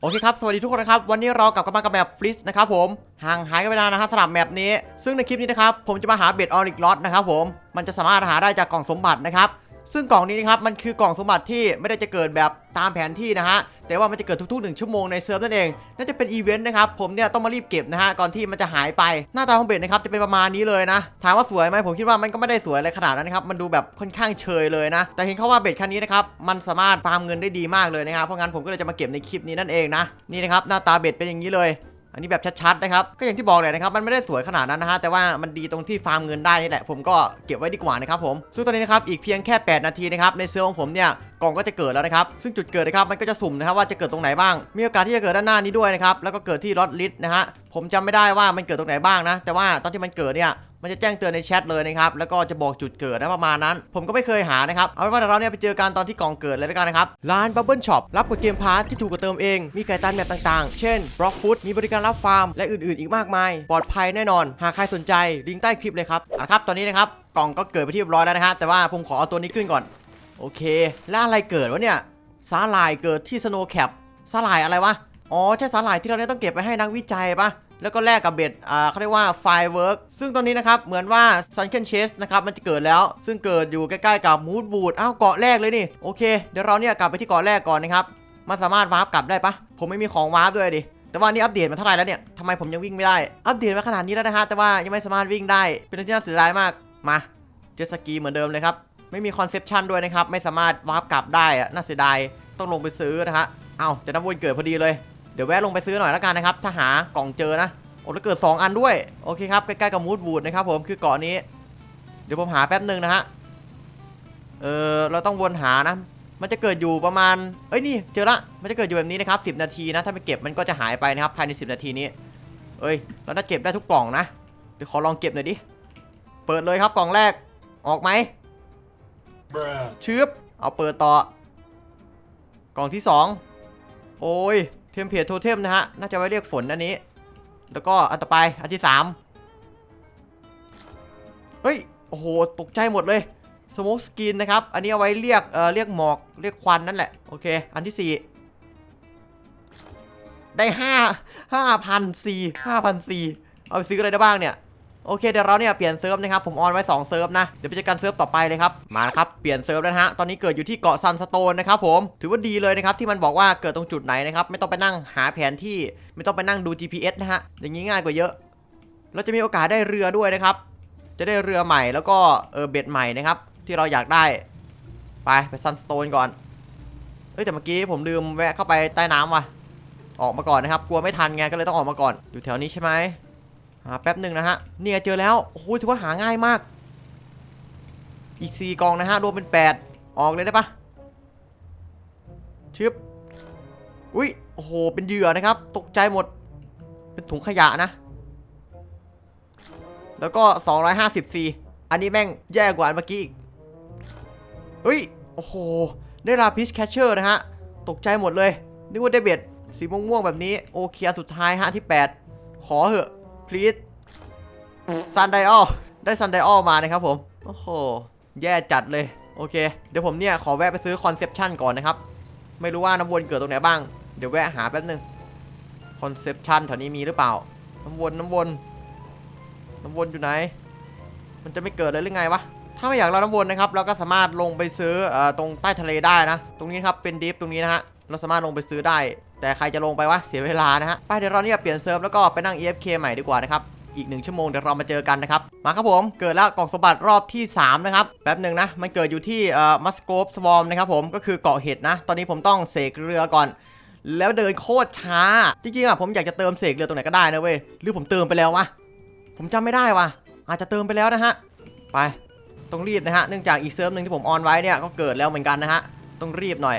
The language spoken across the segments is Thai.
โอเคครับ สวัสดีทุกคนนะครับ วันนี้เรากลับกันมากับแมปฟลิสนะครับผม ห่างหายกันไปนานนะฮะสำหรับแมปนี้ ซึ่งในคลิปนี้นะครับ ผมจะมาหาเบ็ดออริกลอตนะครับผม มันจะสามารถหาได้จากกล่องสมบัตินะครับ ซึ่งกล่องนี้นะครับมันคือกล่องสมบัติที่ไม่ได้จะเกิดแบบตามแผนที่นะฮะแต่ว่ามันจะเกิดทุกๆหนึ่งชั่วโมงในเซิร์ฟนั่นเองน่าจะเป็นอีเวนต์นะครับผมเนี่ยต้องมารีบเก็บนะฮะก่อนที่มันจะหายไปหน้าตาของเบ็ดนะครับจะเป็นประมาณนี้เลยนะถามว่าสวยไหมผมคิดว่ามันก็ไม่ได้สวยอะไรขนาดนั้นนะครับมันดูแบบค่อนข้างเชยเลยนะ แต่เห็นเขาว่าเบ็ดคันนี้นะครับมันสามารถฟาร์มเงินได้ดีมากเลยนะครับเพราะงั้นผมก็เลยจะมาเก็บในคลิปนี้นั่นเองนะนี่นะครับหน้าตาเบ็ดเป็นอย่างนี้เลย อันนี้แบบชัดๆนะครับ ก็อย่างที่บอกเลยนะครับ มันไม่ได้สวยขนาดนั้นนะฮะ แต่ว่ามันดีตรงที่ฟาร์มเงินได้นี่แหละ ผมก็เก็บไว้ดีกว่านะครับผม ซึ่งตอนนี้นะครับ อีกเพียงแค่ 8 นาทีนะครับ ในเซิร์ฟของผมเนี่ยกล่องก็จะเกิดแล้วนะครับ ซึ่งจุดเกิดนะครับมันก็จะสุ่มนะครับว่าจะเกิดตรงไหนบ้าง มีโอกาสที่จะเกิดด้านหน้านี้ด้วยนะครับ แล้วก็เกิดที่ลอตลิสนะฮะ ผมจำไม่ได้ว่ามันเกิดตรงไหนบ้างนะ แต่ว่าตอนที่มันเกิดเนี่ย มันจะแจ้งเตือนในแชทเลยนะครับ แล้วก็จะบอกจุดเกิดนะประมาณนั้น ผมก็ไม่เคยหานะครับ เอาเป็นว่าเราเนี่ยไปเจอกันตอนที่กล่องเกิดเลยแล้วกันนะครับ ร้าน Bubble Shop รับกดเกมพาร์ทที่ถูกกว่าเติมเอง มีไก่ตันแบบต่างๆ เช่น Block Food มีบริการรับฟาร์ม และอื่นๆ อีกมากมาย ปลอดภัยแน่นอน หากใครสนใจลิงก์ใต้คลิปเลยครับเอาละครับ ตอนนี้นะครับ กล่องก็เกิดไปที่เรียบร้อยแล้วนะฮะ แต่ว่าผมขอเอาตัวนี้ขึ้นก่อน โอเค แล้วอะไรเกิดวะเนี่ย สาหร่ายเกิดที่ Snow Cap สาหร่ายอะไรวะ อ๋อ ใช่สาหร่ายที่เราเนี่ยต้องเก็บไปให้นักวิจัยปะ แล้วก็แลกกับเบ็ดอ่าเขาเรียกว่า Firework ซึ่งตอนนี้นะครับ เหมือนว่า Sunken Chase นะครับ มันจะเกิดแล้ว ซึ่งเกิดอยู่ใกล้ๆกับ Moodwood อ้าวเกาะแรกเลยนี่ โอเค เดี๋ยวเราเนี่ยกลับไปที่เกาะแรกก่อนนะครับ มันสามารถวาร์ปกลับได้ปะ ผมไม่มีของวาร์ปด้วยดิ แต่ว่านี่อัปเดตมาเท่าไหร่แล้วเนี่ยทำไมผมยังวิ่งไม่ได้ อัปเดตมาขนาดนี้แล้วนะฮะ แต่ว่ายังไม่สามารถวิ่งได้ เป็นเรื่องที่น่าเสียดายมาก มา เจ็ตสกีเหมือนเดิมเลยครับ ไม่มีคอนเซปชันด้วยนะครับ ไม่สามารถวาร์ปกลับได้อะน่าเสียดาย ต้องลงไปซื้อนะฮะ เอ้าแต่น้ำวนเกิดพอดีเลย เดี๋ยวแวะลงไปซื้อหน่อยแล้วกันนะครับ ถ้าหากล่องเจอนะโอ้แล้วเกิด 2 อันด้วย โอเคครับ ใกล้ๆกับมูดวูดนะครับผมคือเกาะนี้ เดี๋ยวผมหาแป๊บหนึ่งนะฮะ เออเราต้องวนหานะ มันจะเกิดอยู่ประมาณ เอ้ยนี่เจอละ มันจะเกิดอยู่แบบนี้นะครับ10 นาทีนะ ถ้าไม่เก็บมันก็จะหายไปนะครับภายใน 10 นาทีนี้ เอ้ย เราถ้าเก็บได้ทุกกล่องนะ เดี๋ยวขอลองเก็บหน่อยดิ เปิดเลยครับกล่องแรก ออกไหม Bruh. ชืบเอาเปิดต่อ กล่องที่ 2 โอ้ยเทมเพลตโทเทมนะฮะ น่าจะไว้เรียกฝนอันนี้ แล้วก็อันต่อไปอันที่3เฮ้ย โอ้โห ตกใจหมดเลยสโมกสกินนะครับ อันนี้เอาไว้เรียกเอ่อเรียกหมอกเรียกควันนั่นแหละ โอเค อันที่4ได้5 5,004 5,004เอาไปซื้ออะไรได้บ้างเนี่ย โอเคเดี๋ยวเราเนี่ยเปลี่ยนเซิร์ฟนะครับผมออนไว้2เซิร์ฟนะเดี๋ยวไปเจอกันเซิร์ฟต่อไปเลยครับมาครับเปลี่ยนเซิร์ฟแล้วนะฮะตอนนี้เกิดอยู่ที่เกาะซันสโตนนะครับผมถือว่าดีเลยนะครับที่มันบอกว่าเกิดตรงจุดไหนนะครับไม่ต้องไปนั่งหาแผนที่ไม่ต้องไปนั่งดู GPS นะฮะอย่างนี้ง่ายกว่าเยอะ เราจะมีโอกาสได้เรือด้วยนะครับ จะได้เรือใหม่แล้วก็เออเบ็ดใหม่นะครับที่เราอยากได้ไปไปซันสโตนก่อนเอ้ยแต่เมื่อกี้ผมลืมแวะเข้าไปใต้น้ำว่ะออกมาก่อนนะครับ กลัวไม่ทันไงก็เลยต้องออกมาก่อนอยู่แถวนี้ใช่ไหม หาแป๊บหนึ่งนะฮะ เนี่ยเจอแล้ว โอ้โห ถือว่าหาง่ายมาก อีกสี่กองนะฮะ รวมเป็น 8 ออกเลยได้ปะชึบ อุ้ย โอ้โห เป็นเหยื่อนะครับ ตกใจหมด เป็นถุงขยะนะ แล้วก็ 250ซีอันนี้แม่งแย่กว่าอันเมื่อกี้อีกเฮ้ย โอ้โห ได้ลาพิสแคชเชอร์นะฮะ ตกใจหมดเลย นึกว่าได้เบ็ด สีม่วงๆแบบนี้ โอเคอันสุดท้ายฮะที่ 8 ขอเหอะ please ซันไดออลได้ซันไดออลมานะครับผม โอ้โห แย่จัดเลย โอเค เดี๋ยวผมเนี่ย ขอแวะไปซื้อคอนเซปชันก่อนนะครับ ไม่รู้ว่าน้ำวนเกิดตรงไหนบ้าง เดี๋ยวแวะหาแป๊บนึงคอนเซปชันแถวนี้มีหรือเปล่า น้ำวนน้ำวน น้ำวนอยู่ไหน มันจะไม่เกิดเลยหรือไงวะ ถ้าไม่อยากเราน้ำวนนะครับ เราก็สามารถลงไปซื้ออตรงใต้ทะเลได้นะ ตรงนี้ครับ เป็นดิฟตรงนี้นะฮะ เราสามารถลงไปซื้อได้ แต่ใครจะลงไปวะเสียเวลานะฮะไปเดี๋ยวเราเนี่ยเปลี่ยนเซิร์ฟแล้วก็ไปนั่ง EFK ใหม่ดีกว่านะครับอีกหนึ่งชั่วโมงเดี๋ยวเรามาเจอกันนะครับ มาครับผมเกิดแล้วกล่องสมบัติรอบที่ 3 นะครับ แป๊บหนึ่งนะ มันเกิดอยู่ที่เอ่อมัสโกปสวอมนะครับผมก็คือเกาะเห็ดนะ ตอนนี้ผมต้องเสกเรือก่อน แล้วเดินโคตรช้า จริงๆอะผมอยากจะเติมเสกเรือตรงไหนก็ได้นะเว้ยหรือผมเติมไปแล้ววะผมจำไม่ได้วะอาจจะเติมไปแล้วนะฮะไปต้องรีบนะฮะเนื่องจากอีกเซิร์ฟหนึ่งที่ผมออนไว้เนี่ยก็เกิดแล้วเหมือนกันนะฮะต้องรีบหน่อย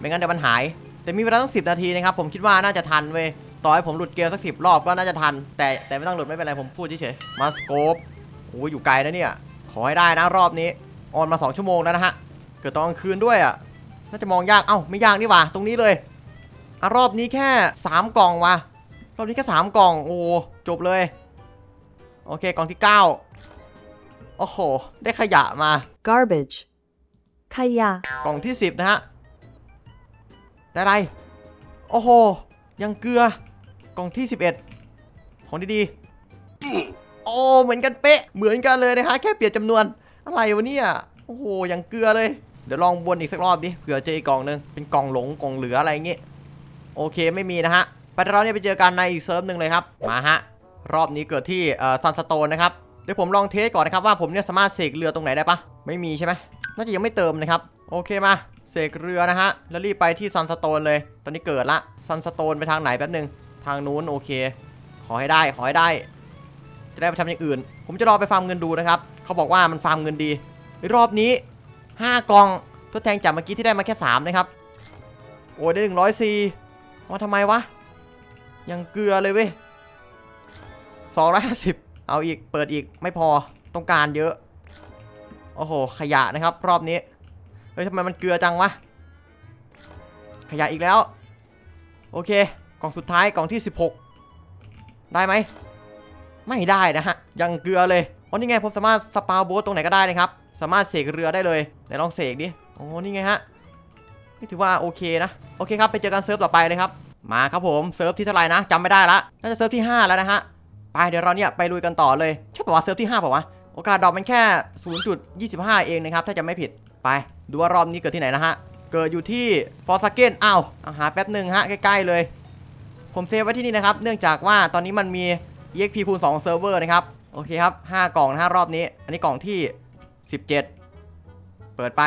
ไม่งั้นเดี๋ยวมันหาย แต่มีเวลาต้อง10นาทีนะครับ ผมคิดว่าน่าจะทันเว้ย ต่อให้ผมหลุดเกมสักสิรอบก็น่าจะทัน แต่แต่ไม่ต้องหลุดไม่เป็นไรผมพูดเฉยๆมาสโคปโอ้ยอยู่ไกลนะเนี่ย ขอให้ได้นะรอบนี้ ออนมา 2 ชั่วโมงแล้วนะฮะ เกิดตอนกลางคืนด้วยอะ น่าจะมองยาก เอ้าไม่ยากนี่หว่า ตรงนี้เลยอะรอบนี้แค่ 3 กล่องว่ะ รอบนี้แค่ 3 กล่อง โอ้จบเลย โอเคกล่องที่ 9 โอ้โห ได้ขยะมา garbage ขยะ กล่องที่ 10 นะฮะ ได้อะไร โอ้โห ยังเกลือกล่องที่ 11 ของดีๆ โอ้ เหมือนกันเป๊ะ เหมือนกันเลยนะฮะ แค่เปลี่ยนจำนวน อะไรวะเนี่ย โอ้โห ยังเกลือเลย เดี๋ยวลองวนอีกสักรอบดิ เผื่อเจออีกกล่องหนึง เป็นกล่องหลง กล่องเหลืออะไรอย่างงี้ โอเค ไม่มีนะฮะ ไปเราเนี่ยไปเจอกันในอีกเซิร์ฟหนึ่งเลยครับ มาฮะ รอบนี้เกิดที่ซันสโตนนะครับ เดี๋ยวผมลองเทสก่อนนะครับว่าผมเนี่ยสามารถเสกเรือตรงไหนได้ปะไม่มีใช่ไหมน่าจะยังไม่เติมนะครับ โอเคมา เสกเรือนะฮะ แล้วรีบไปที่ซันสโตนเลย ตอนนี้เกิดละ ซันสโตนไปทางไหนแป๊บหนึง ทางนู้นโอเค ขอให้ได้ ขอให้ได้ จะได้ไปทำอย่างอื่น ผมจะรอไปฟาร์มเงินดูนะครับ เขาบอกว่ามันฟาร์มเงินดี รอบนี้ 5 กองทดแทนจากเมื่อกี้ที่ได้มาแค่ 3 นะครับ โอ้ได้104ว่าทำไมวะ ยังเกลือเลยเว้ย250เอาอีก เปิดอีก ไม่พอ ต้องการเยอะ โอ้โห ขยะนะครับ รอบนี้ เฮ้ยทำไมมันเกลือจังวะ ขยะอีกแล้ว โอเค กล่องสุดท้ายกล่องที่ 16 ได้ไหม ไม่ได้นะฮะ ยังเกลือเลยอ๋อนี่ไงผมสามารถสปาวโบ๊ทตรงไหนก็ได้นะครับ สามารถเสกเรือได้เลย ไหนลองเสกดิอ๋อนี่ไงฮะ นี่ถือว่าโอเคนะ โอเคครับ ไปเจอกันเซิร์ฟต่อไปเลยครับ มาครับผม เซิร์ฟที่เท่าไหร่นะจำไม่ได้ละ น่าจะเซิร์ฟที่ 5 แล้วนะฮะ ไปเดี๋ยวเราเนี่ยไปลุยกันต่อเลย ใช่ป่าวะเซิร์ฟที่5ป่าวะ โอกาสดรอปมันแค่ 0.25 เองนะครับ ถ้าจะไม่ผิด ไปดูว่ารอบนี้เกิดที่ไหนนะฮะ เกิดอยู่ที่ฟอร์ซาเกนอ้าวเอาหาแป๊บหนึ่งฮะ ใกล้ๆเลย ผมเซฟไว้ที่นี่นะครับ เนื่องจากว่าตอนนี้มันมี EXP คูณ2เซิร์ฟเวอร์นะครับ โอเคครับ 5 กล่องนะฮะรอบนี้ อันนี้กล่องที่ 17 เปิดไป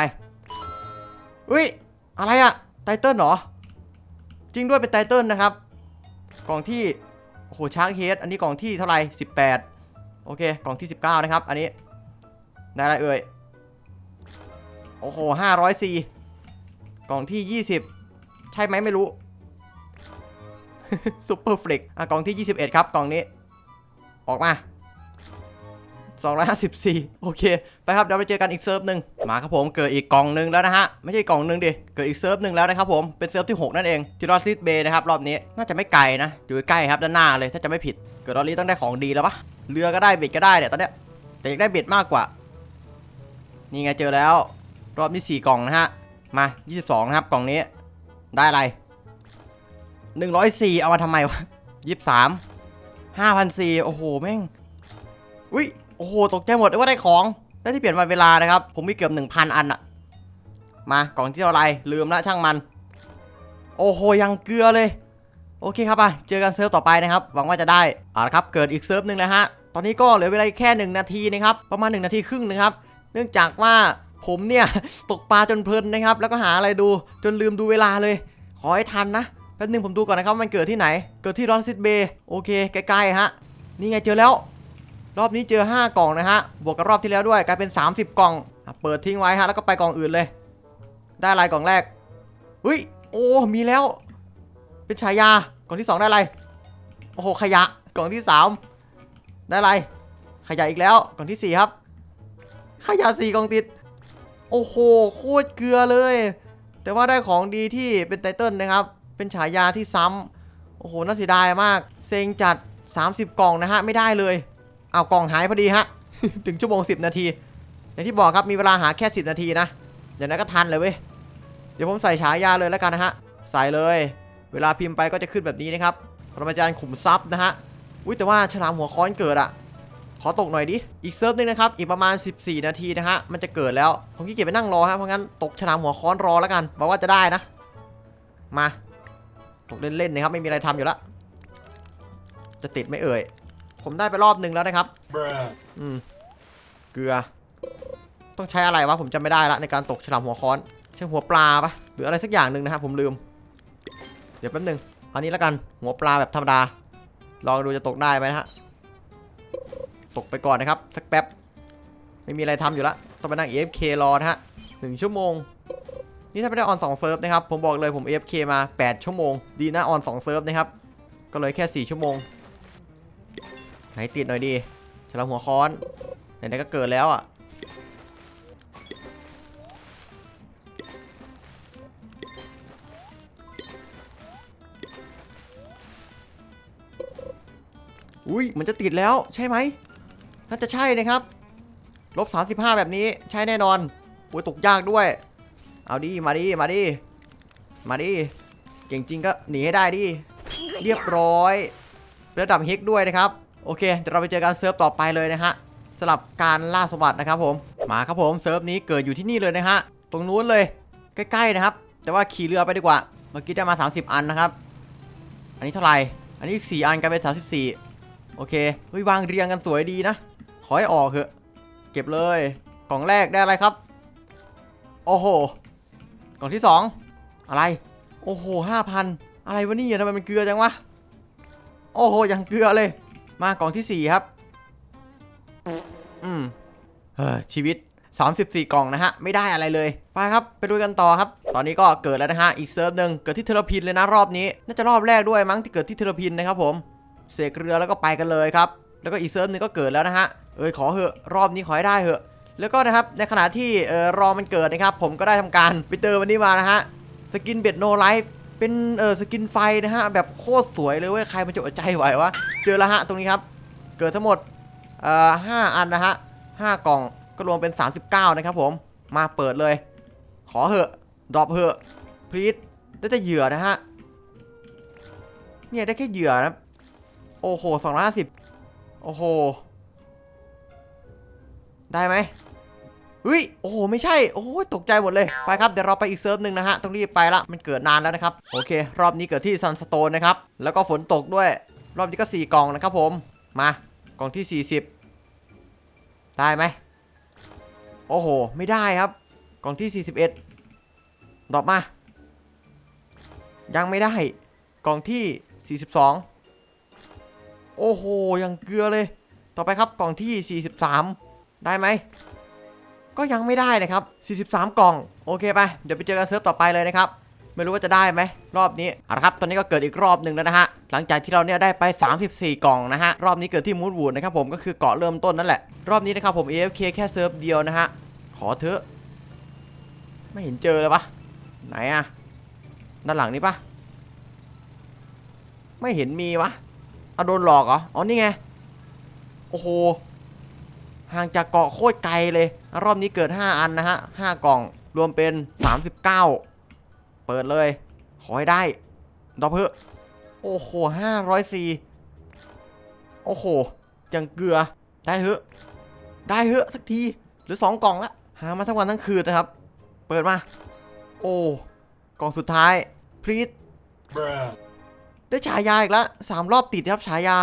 อุ้ย อะไรอะไตเติ้ลเหรอ จริงด้วยเป็นไตเติ้ลนะครับ กล่องที่โอ้โหชาร์กเฮดอันนี้กล่องที่เท่าไหร่18 โอเค กล่องที่ 19 นะครับ อันนี้ ได้ไรเอ่ย โอ้โห504กล่องที่ 20 ใช่ไหมไม่รู้ซุปเปอร์ฟล็กอะกล่องที่ 21 ครับกล่องนี้ ออกมา 254 โอเค ไปครับเดี๋ยวไปเจอกันอีกเซิร์ฟหนึ่งมาครับผมเกิดอีกกล่องหนึ่งแล้วนะฮะ ไม่ใช่กล่องหนึ่งดิ เกิดอีกเซิร์ฟหนึ่งแล้วนะครับผมเป็นเซิร์ฟที่ 6 นั่นเองที่รอสซิสเบย์นะครับ รอบนี้น่าจะไม่ไกลนะ อยู่ใกล้ครับด้านหน้าเลยถ้าจะไม่ผิด เกิดรอบนี้ต้องได้ของดีแล้วปะเรือก็ได้เบ็ดก็ได้เนี่ยตอนเนี้ยแต่อยากได้เบ็ดมากกว่า นี่ไงเจอแล้ว รอบนี้4กล่องนะฮะ มา 22 นะครับ กล่องนี้ ได้อะไร 104 เอามาทำไมวะ 23 5,004โอ้โห แม่ง อุ้ย โอ้โห ตกใจหมดเลยว่าได้ของ ได้ที่เปลี่ยนวันเวลานะครับ ผมมีเกือบ 1,000 อันอะมา กล่องที่เท่าไร ลืมละช่างมัน โอ้โห ยังเกลือเลย โอเคครับอะ เจอกันเซิร์ฟต่อไปนะครับ หวังว่าจะได้เอาละครับ เกิดอีกเซิร์ฟหนึ่งแล้วฮะ ตอนนี้ก็เหลือเวลาแค่ 1 นาทีนะครับ ประมาณ 1 นาทีครึ่งนะครับ เนื่องจากว่า ผมเนี่ยตกปลาจนเพลินนะครับ แล้วก็หาอะไรดูจนลืมดูเวลาเลย ขอให้ทันนะแป๊บนึงผมดูก่อนนะครับมันเกิดที่ไหน เกิดที่รอนซิตเบย์โอเคใกล้ๆฮะ นี่ไงเจอแล้ว รอบนี้เจอ 5 กล่องนะฮะ บวกกับรอบที่แล้วด้วยกลายเป็น 30 กล่องอเปิดทิ้งไว้ฮะแล้วก็ไปกล่องอื่นเลย ได้อะไรกล่องแรกอุ้ยโอ้มีแล้ว เป็นฉายากล่องที่ 2 ได้อะไรโอ้โหขยะกล่องที่ 3 ได้อะไร ขยะอีกแล้วกล่องที่ 4 ครับ ขยะ4กล่องติด โอ้โห โคตรเกลือเลย แต่ว่าได้ของดีที่เป็นไตเติ้ลนะครับ เป็นฉายาที่ซ้ำโอ้โห น่าเสียดายมาก เซ็งจัด 30 กล่องนะฮะ ไม่ได้เลย เอากล่องหายพอดีฮะ ถึงชั่วโมง 10 นาที อย่างที่บอกครับ มีเวลาหาแค่ 10 นาทีนะ อย่างนั้นก็ทันเลยเว้ย เดี๋ยวผมใส่ฉายาเลยแล้วกันนะฮะ ใส่เลย เวลาพิมพ์ไปก็จะขึ้นแบบนี้นะครับ ปรมาจารย์ขุมทรัพย์นะฮะ อุ้ยแต่ว่าฉลามหัวค้อนเกิดอะ ขอตกหน่อยดิ อีกเซิร์ฟหนึงนะครับ อีกประมาณ 14 นาทีนะฮะ มันจะเกิดแล้ว ผมขี้เกียจไปนั่งรอฮะ เพราะงั้นตกฉลามหัวค้อนรอแล้วกันบอกว่าจะได้นะ มา ตกเล่นๆนะครับ ไม่มีอะไรทำอยู่แล้วจะติดไหม่เอ่ย ผมได้ไปรอบหนึ่งแล้วนะครับ bruh, อืม เกลือ ต้องใช้อะไรวะ ผมจำไม่ได้ละในการตกฉลามหัวค้อน ใช้หัวปลาปะหรืออะไรสักอย่างหนึ่งนะครับผมลืม เดี๋ยวแป๊บหนึงอันนี้แล้วกัน หัวปลาแบบธรรมดา ลองดูจะตกได้ไหมนะฮะ ตกไปก่อนนะครับ สักแป๊บ ไม่มีอะไรทำอยู่ละต้องไปนั่ง AFK รอนะฮะหนึ่งชั่วโมง นี่ถ้าไม่ได้ออน2เซิร์ฟนะครับ ผมบอกเลยผม AFK มา 8 ชั่วโมง ดีนะออน2เซิร์ฟนะครับ ก็เลยแค่ 4 ชั่วโมง ไหนติดหน่อยดีฉลามหัวค้อน ไหนๆก็เกิดแล้วอะอุ้ยมันจะติดแล้วใช่ไหม น่าจะใช่นะครับลบ35 แบบนี้ใช่แน่นอนอุ้ยตกยากด้วย เอาดิมาดิมาดิมาดิเก่งจริงก็หนีให้ได้ดิเรียบร้อย ระดับเฮกด้วยนะครับ โอเคเดี๋ยวเราไปเจอกันเซิร์ฟต่อไปเลยนะฮะสลับการล่าสมบัตินะครับผมมาครับผมเซิร์ฟนี้เกิดอยู่ที่นี่เลยนะฮะตรงนู้นเลยใกล้ๆนะครับ แต่ว่าขี่เรือไปดีกว่า เมื่อกี้ได้มา 30 อันนะครับ อันนี้เท่าไหร่ อันนี้อีก4อันกลายเป็น 34 โอเคเฮ้ยวางเรียงกันสวยดีนะ ขอให้ออกเถอะ เก็บเลย กล่องแรกได้อะไรครับ โอ้โห กล่องที่2ออะไร โอ้โห5,000อะไรวะนี่ทำไมมันเกลือจังวะ โอ้โห ยังเกลือเลย มากล่องที่4ครับ อืมเฮ้ยชีวิต 34 กล่องนะฮะ ไม่ได้อะไรเลย ไปครับ ไปดูกันต่อครับ ตอนนี้ก็เกิดแล้วนะฮะ อีกเซิร์ฟหนึ่งเกิดที่เทอร์พินเลยนะรอบนี้ น่าจะรอบแรกด้วยมั้งที่เกิดที่เทอร์พินนะครับผม เสกเรือแล้วก็ไปกันเลยครับ แล้วก็อีกเซิร์ฟหนึงก็เกิดแล้วนะฮะ เอ้ยขอเหอะรอบนี้ขอให้ได้เหอะ แล้วก็นะครับในขณะที่ออรอมันเกิดนะครับ ผมก็ได้ทำการไปเติมวันนี้มานะฮะสกินเบ็ดโนไลฟ์เป็นเออสกินไฟนะฮะแบบโคตรสวยเลยเว้ยใครมันจะอดใจไหววะเจอล้วฮะตรงนี้ครับ เกิดทั้งหมดเอ่อห้าอันนะฮะห้ากล่องก็รวมเป็น 39 นะครับผมมาเปิดเลย ขอเหอะดรอปเหอะพลีดได้แต่เหยื่อนะฮะเนี่ยได้แค่เหยื่อนะโอ้โห250โอ้โห ได้ไหมเฮ้ย โอ้โห ไม่ใช่ โอ้ตกใจหมดเลย ไปครับ เดี๋ยวเราไปอีกเซิร์ฟหนึ่งนะฮะ ต้องรีบไปละ มันเกิดนานแล้วนะครับ โอเค รอบนี้เกิดที่ซันสโตนนะครับ แล้วก็ฝนตกด้วย รอบนี้ก็ 4กล่องนะครับผม มา กล่องที่ 40 ได้ไหม โอ้โห ไม่ได้ครับ กล่องที่ 41ดรอปมา ยังไม่ได้ กล่องที่ 42 โอ้โห ยังเกลือเลย ต่อไปครับ กล่องที่ 43 ได้ไหม ก็ยังไม่ได้นะครับ 43 กล่อง โอเคไป เดี๋ยวไปเจอกันเซิร์ฟต่อไปเลยนะครับ ไม่รู้ว่าจะได้ไหม รอบนี้เอาละครับ ตอนนี้ก็เกิดอีกรอบหนึ่งแล้วนะฮะ หลังจากที่เราเนี่ยได้ไป 34 กล่องนะฮะ รอบนี้เกิดที่มูดวูดนะครับผม ก็คือเกาะเริ่มต้นนั่นแหละ รอบนี้นะครับผม AFK แค่เซิร์ฟเดียวนะฮะ ขอเถอะ ไม่เห็นเจอเลยปะไหนอะด้านหลังนี้ปะไม่เห็นมีวะเอาโดนหลอกเหรอ อ๋อนี่ไง โอ้โห ห่างจากเกาะโคตรไกลเลย รอบนี้เกิด 5 อันนะฮะ5กล่องรวมเป็น 39 เปิดเลย ขอให้ได้ดอเพิ่โอ้โห504โอ้โหยังเกลือ ได้เถอะ ได้เถอะสักที หรือ2กล่องละ หามาทั้งวันทั้งคืนนะครับ เปิดมา โอ้ กล่องสุดท้าย พรีดได้ฉายาอีกล้วสามรอบติดครับฉายา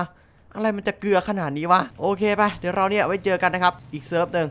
อะไรมันจะเกลือขนาดนี้วะ โอเคไป เดี๋ยวเราเนี่ยไว้เจอกันนะครับ อีกเซิร์ฟหนึ่ง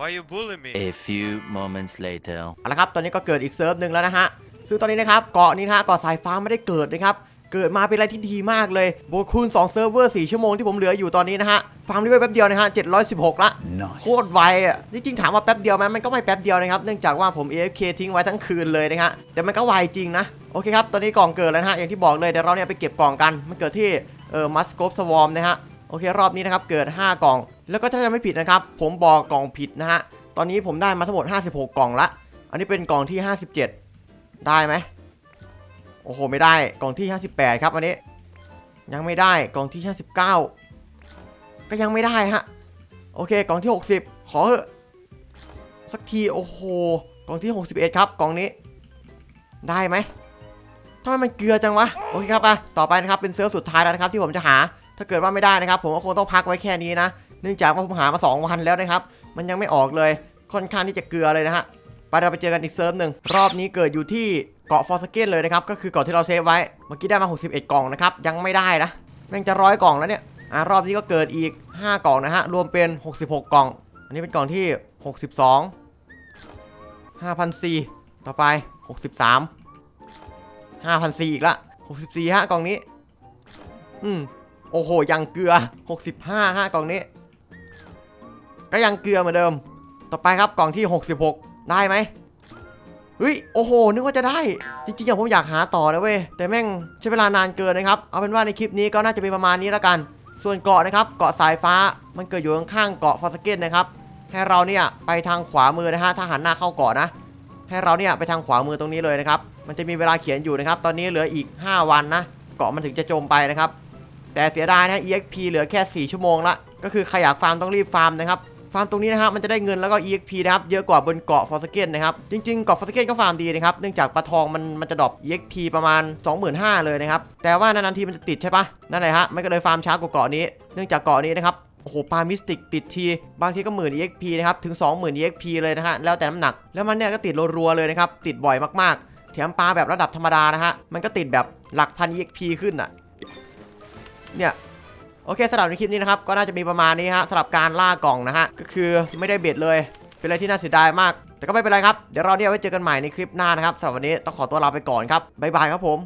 Why you bully me? A few moments later. เอาละครับ ตอนนี้ก็เกิดอีกเซิร์ฟหนึ่งแล้วนะฮะ ซึ่งตอนนี้นะครับ เกาะนี้นะฮะ เกาะสายฟ้าไม่ได้เกิดนะครับ เกิดมาเป็นอะไรที่ดีมากเลยบวกคูณ2เซิร์ฟเวอร์ 4 ชั่วโมงที่ผมเหลืออยู่ตอนนี้นะฮะ ฟาร์มได้ไปแป๊บเดียวนะฮะ 716 ละ โคตรไวอะจริงๆถามว่าแป๊บเดียวไหมมันก็ไม่แป๊บเดียวนะครับ เนื่องจากว่าผม AFK ทิ้งไว้ทั้งคืนเลยนะฮะ แต่มันก็ไวจริงนะ โอเคครับ ตอนนี้กล่องเกิดแล้วนะฮะ อย่างที่บอกเลยเดี๋ยวเราเนี่ยไปเก็บกล่องกัน มันเกิดที่เอ่อมัสโกฟสวอมนะฮะ โอเครอบนี้นะครับเกิด 5 กล่อง แล้วก็ถ้าจะไม่ผิดนะครับ ผมบอกกล่องผิดนะฮะ ตอนนี้ผมได้มาทั้งหมด 56 กล่องละ อันนี้เป็นกล่องที่ 57 ได้ไหมโอ้โห ไม่ได้ กล่องที่ 58 ครับอันนี้ ยังไม่ได้ กล่องที่ 59 ก็ยังไม่ได้ฮะ โอเค กล่องที่ 60 ขอเถอสักที โอ้โห กล่องที่ 61 ครับ กล่องนี้ ได้ไหมทำไมมันเกลือจังวะ โอเคครับไปต่อไปนะครับ เป็นเซิร์ฟสุดท้ายแล้วนะครับที่ผมจะหา ถ้าเกิดว่าไม่ได้นะครับ ผมก็คงต้องพักไว้แค่นี้นะ เนื่องจากว่าผมหามา 2 วันแล้วนะครับ มันยังไม่ออกเลย ค่อนข้างที่จะเกลือเลยนะฮะ ไปเราไปเจอกันอีกเซิร์ฟหนึ่ง รอบนี้เกิดอยู่ที่เกาะฟอร์สเกนเลยนะครับ ก็คือเกาะที่เราเซฟไว้ เมื่อกี้ได้มา 61 กล่องนะครับ ยังไม่ได้นะ แม่งจะร้อยกล่องแล้วเนี่ย อ่ารอบนี้ก็เกิดอีก 5 กล่องนะฮะ รวมเป็น 66 กล่อง อันนี้เป็นกล่องที่ 62 5,004ต่อไป 63 5,004อีกละ 64ฮะกล่องนี้ อืมโอ้โห ยังเกลือ 65ฮะกล่องนี้ ก็ยังเกลือเหมือนเดิม ต่อไปครับกล่องที่ 66 ได้ไหมเฮ้ยโอ้โห นึกว่าจะได้ จริงๆอย่างผมอยากหาต่อนะเว้ย แต่แม่งใช้เวลานานเกินนะครับ เอาเป็นว่าในคลิปนี้ก็น่าจะเป็นประมาณนี้แล้วกัน ส่วนเกาะนะครับ เกาะสายฟ้า มันเกิดอยู่ข้างๆเกาะฟอสเกนนะครับ ให้เราเนี่ยไปทางขวามือนะฮะ ถ้าหันหน้าเข้าเกาะนะ ให้เราเนี่ยไปทางขวามือตรงนี้เลยนะครับ มันจะมีเวลาเขียนอยู่นะครับ ตอนนี้เหลืออีก 5 วันนะ เกาะมันถึงจะจมไปนะครับ แต่เสียดายนะ EXP เหลือแค่ 4 ชั่วโมงละ ก็คือใครอยากฟาร์มต้องรีบฟาร์มนะครับ ฟาร์มตรงนี้นะครับมันจะได้เงินแล้วก็ EXP นะครับเยอะกว่าบนเกาะฟอสเกนนะครับจริงๆเกาะฟอสเกนก็ฟาร์มดีนะครับเนื่องจากปลาทองมันมันจะดรอป EXP ประมาณ 25,000เลยนะครับแต่ว่านานๆทีมันจะติดใช่ปะนั่นแหละฮะมันก็เลยฟาร์มช้ากว่าเกาะนี้ เนื่องจากเกาะนี้นะครับโอ้โหปลามิสติกติดที บางทีก็หมื่น EXP นะครับถึง 20,000 EXP เลยนะฮะแล้วแต่น้ำหนัก แล้วมันเนี่ยก็ติดรัวๆเลยนะครับติดบ่อยมากๆแถมปลาแบบระดับธรรมดานะฮะมันก็ติดแบบหลักพัน EXP ขึ้นอะเนี่ย โอเคสำหรับในคลิปนี้นะครับก็น่าจะมีประมาณนี้ฮะสำหรับการล่ากล่องนะฮะก็คือไม่ได้เบ็ดเลย เป็นอะไรที่น่าเสียดายมาก แต่ก็ไม่เป็นไรครับเดี๋ยวเราเนี่ยไว้เจอกันใหม่ในคลิปหน้านะครับสำหรับวันนี้ต้องขอตัวลาไปก่อนครับบ๊ายบายครับผม